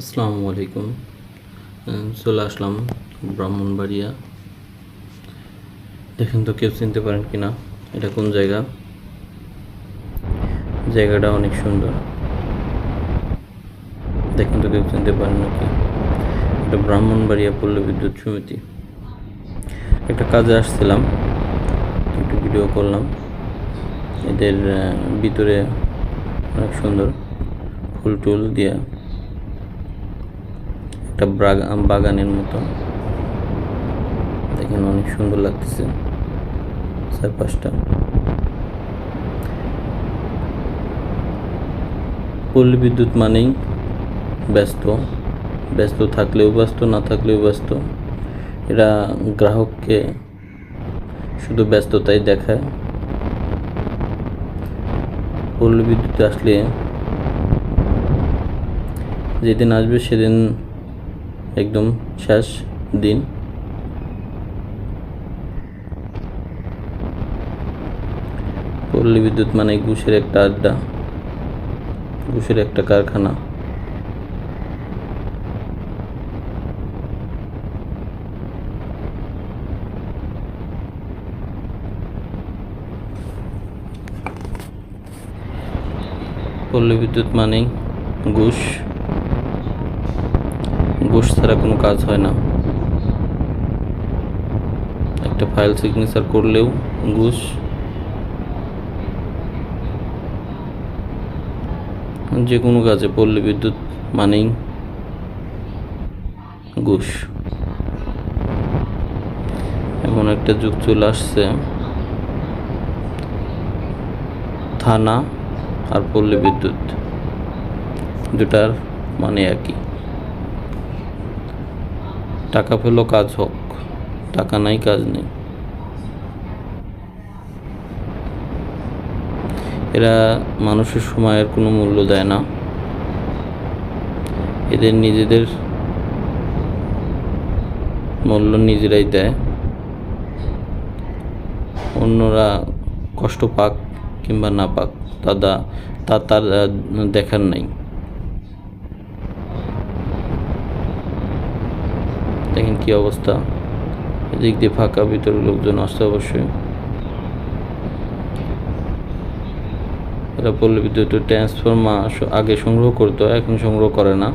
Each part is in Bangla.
আসসালামু আলাইকুম। চলে আসলাম ব্রাহ্মণবাড়িয়া। দেখেন তো কেউ চিনতে পারেন কি না এটা কোন জায়গা? জায়গাটা অনেক সুন্দর। দেখেন তো কেউ চিনতে পারেন নাকি? এটা ব্রাহ্মণবাড়িয়া পল্লী বিদ্যুৎ সমিতি। একটা কাজে আসছিলাম, একটু ভিডিও করলাম। এদের ভিতরে অনেক সুন্দর ফুল টুল দিয়া একটা বাগানের মতো। দেখেন অনেক সুন্দর লাগতেছে চারপাশটা। পল্লী বিদ্যুৎ মানেই ব্যস্ত। ব্যস্ত থাকলেও ব্যস্ত, না থাকলেও ব্যস্ত। এরা গ্রাহককে শুধু ব্যস্ততাই দেখায়। পল্লী বিদ্যুৎ আসলে যেদিন আসবে সেদিন একদম শেষ দিন। পল্লী বিদ্যুৎ মানে ঘুষের একটা আড্ডা, ঘুষের একটা কারখানা। পল্লী বিদ্যুৎ মানেই ঘুষ। ঘুষ ছাড়া কোনো কাজ হয় না। একটা ফাইল সিগনেচার করলেও ঘুষ। যে কোনো কাজে পল্লী বিদ্যুৎ মানেই ঘুষ। এমন একটা যুগ চলে আসছে। থানা আর পল্লী বিদ্যুৎ। দুটার মানে একই। টাকা পেল কাজ হোক। টাকা নাই, কাজ নেই। এরা মানুষের সময়ের কোনো মূল্য দেয় না। এদের নিজেদের মূল্য নিজেরাই দেয়। অন্যরা কষ্ট পাক কিংবা না পাক তা তা তার দেখার নাই। দেখেন কি অবস্থা। এদিক দিয়ে ফাঁকা ভিতরে লোকজন আসছে অবশ্যই। এরা পল্লী বিদ্যুতের ট্রান্সফর্মার আগে সংগ্রহ করতো, এখন সংগ্রহ করে না।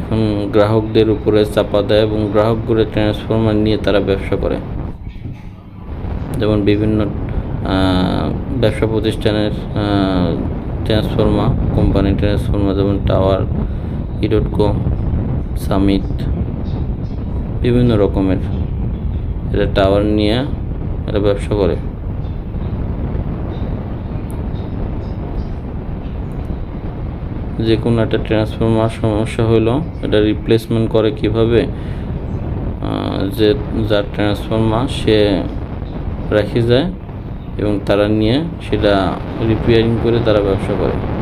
এখন গ্রাহকদের উপরে চাপা দেয় এবং গ্রাহক করে ট্রান্সফর্মার নিয়ে তারা ব্যবসা করে। যেমন বিভিন্ন ব্যবসা প্রতিষ্ঠানের ট্রান্সফর্মার কোম্পানি ট্রান্সফর্মার যেমন টাওয়ার ইডোটকো সামিট বিভিন্ন রকমের। এরা টাওয়ার নিয়ে এরা ব্যবসা করে। যে কোনো একটা ট্রান্সফর্মার সমস্যা হলো এটা রিপ্লেসমেন্ট করে কীভাবে? যে, যার ট্রান্সফর্মার সে রেখে যায় এবং তারা নিয়ে সেটা রিপেয়ারিং করে তারা ব্যবসা করে।